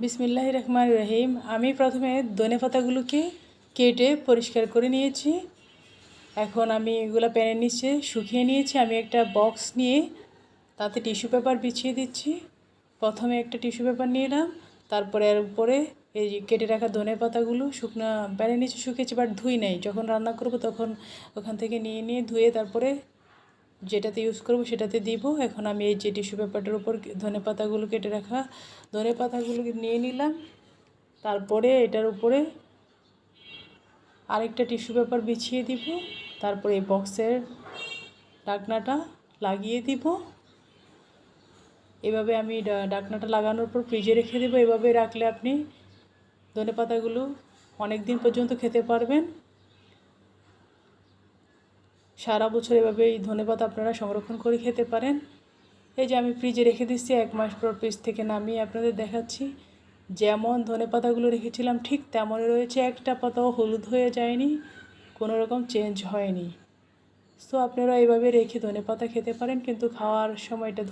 বিসমিল্লাহ রহমান রহিম। আমি প্রথমে ধনে পাতাগুলোকে কেটে পরিষ্কার করে নিয়েছি। এখন আমি এগুলো প্যানের নিচে শুকিয়ে নিয়েছি। আমি একটা বক্স নিয়ে তাতে টিস্যু পেপার বিছিয়ে দিচ্ছি। প্রথমে একটা টিস্যু পেপার নিলাম তারপরে এর উপরে এই কেটে রাখা ধনে পাতাগুলো শুকনো প্যানের নিচে শুকিয়েছি বাট ধুই নাই। যখন রান্না করব তখন ওখান থেকে নিয়ে নিয়ে ধুয়ে তারপরে যেটাতে ইউজ করব সেটাতে দিব। এখন আমি এই যে টিস্যু পেপারটার উপর ধনে পাতাগুলো কেটে রাখা, ধনে পাতাগুলোকে নিয়ে নিলাম। তারপরে এটার উপরে আরেকটা টিস্যু পেপার বিছিয়ে দিব। তারপরে এই বক্সের ডাকনাটা লাগিয়ে দিব। এভাবে আমি ডা- ঢাকনাটা লাগানোর পর ফ্রিজে রেখে দেবো। এভাবে রাখলে আপনি ধনে পাতাগুলো অনেক দিন পর্যন্ত খেতে পারবেন। সারা বছর এভাবে এই ধনেপাতা আপনারা সংরক্ষণ করে খেতে পারেন। এই যে আমি ফ্রিজে রেখে দিচ্ছি, এক মাস পর ফ্রিজ থেকে নামিয়ে আপনাদের দেখাচ্ছি। যেমন ধনে পাতাগুলো রেখেছিলাম, ঠিক তেমনই রয়েছে। একটা পাতাও হলুদ হয়ে যায়নি, কোনো রকম চেঞ্জ হয়নি। সো আপনারা এইভাবে রেখে ধনে পাতা খেতে পারেন, কিন্তু খাওয়ার সময়টা